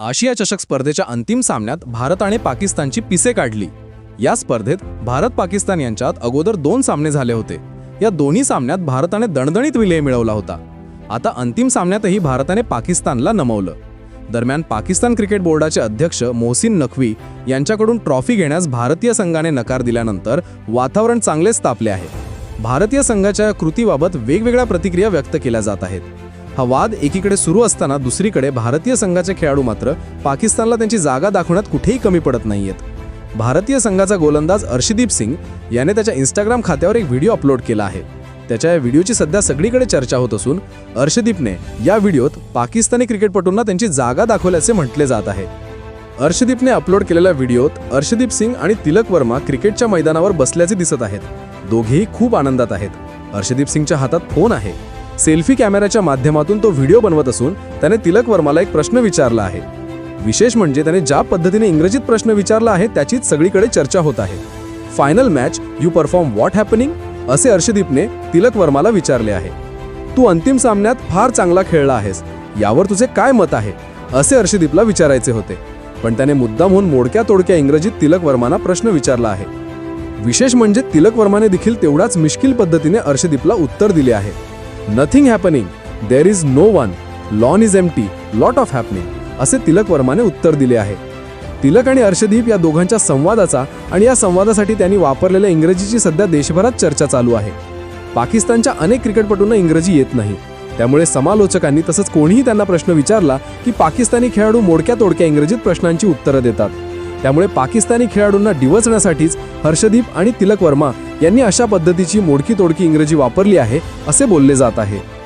आशिया चषक स्पर्धेच्या अंतिम सामन्यात भारताने पाकिस्तानची पिसे काढली. या स्पर्धेत भारत पाकिस्तान यांच्यात अगोदर दोन सामने झाले होते. या दोन्ही सामन्यात भारताने दणदणीत विलय मिळवला होता. आता अंतिम सामन्यातही भारताने पाकिस्तानला नमवलं. दरम्यान पाकिस्तान क्रिकेट बोर्डाचे अध्यक्ष मोहसिन नखवी यांच्याकडून ट्रॉफी घेण्यास भारतीय संघाने नकार दिल्यानंतर वातावरण चांगलेच तापले आहे. भारतीय संघाच्या कृतीबाबत वेगवेगळ्या प्रतिक्रिया व्यक्त केल्या जात आहेत. हा वाद एकीकडे सुरू असताना दुसरीकडे भारतीय संघाचे खेळाडू मात्र पाकिस्तानला त्यांची जागा दाखवण्यात कुठेही कमी पडत नाहीयेत. भारतीय संघाचा गोलंदाज अर्षदीप सिंग याने त्याच्या इंस्टाग्राम खात्यावर एक व्हिडिओ अपलोड केला आहे. त्याच्या या व्हिडिओची सध्या सगळीकडे चर्चा होत असून अर्षदीपने या व्हिडिओत पाकिस्तानी क्रिकेटपटूंना त्यांची जागा दाखवल्याचे म्हटले जात आहे. अर्षदीपने अपलोड केलेल्या व्हिडिओत अर्षदीप सिंग आणि तिलक वर्मा क्रिकेटच्या मैदानावर बसल्याचे दिसत आहेत. दोघेही खूप आनंदात आहेत. अर्षदीप सिंगच्या हातात फोन आहे. सेल्फी कॅमेऱ्याच्या माध्यमातून तो व्हिडिओ बनवत असून त्याने तिलक वर्माला एक प्रश्न विचारला आहे. विशेष म्हणजे त्याने ज्या पद्धतीने इंग्रजीत प्रश्न विचारला आहे त्याचीच सगळीकडे चर्चा होत आहे. Final match you perform what happening असे हर्षदीपने तिलक वर्माला विचारले आहे. तू अंतिम सामन्यात फार चांगला खेळला आहेस. यावर तुझे काय मत आहे? असे हर्षदीपला विचारायचे होते. पण त्याने मुद्दाम होऊन मोडक्या तोडक्या इंग्रजीत तिलक वर्माना प्रश्न विचारला आहे. विशेष म्हणजे तिलक वर्माने देखील तेवढाच मिश्किल पद्धतीने हर्षदीपला उत्तर दिले आहे. Nothing happening there is no one lawn is empty lot of happening असे तिलक वर्माने उत्तर दिले आहे. तिलक आणि अर्षदीप या दोघांच्या संवादाचा आणि या संवादासाठी त्यांनी वापरलेल्या इंग्रजीची सध्या देशभरात चर्चा चालू आहे. पाकिस्तानच्या अनेक क्रिकेटपटूंना इंग्रजी येत नाही. त्यामुळे समालोचकांनी तसंच कोणीही त्यांना प्रश्न विचारला की पाकिस्तानी खेळाडू मोडक्या तोडक्या इंग्रजीत प्रश्नांची उत्तरं देतात. त्यामुळे पाकिस्तानी खेळाडूंना डिवचण्यासाठीच हर्षदीप आणि तिलक वर्मा यांनी अशा पद्धतीची मोडकी तोडकी इंग्रजी वापरली आहे असे बोलले जात आहे.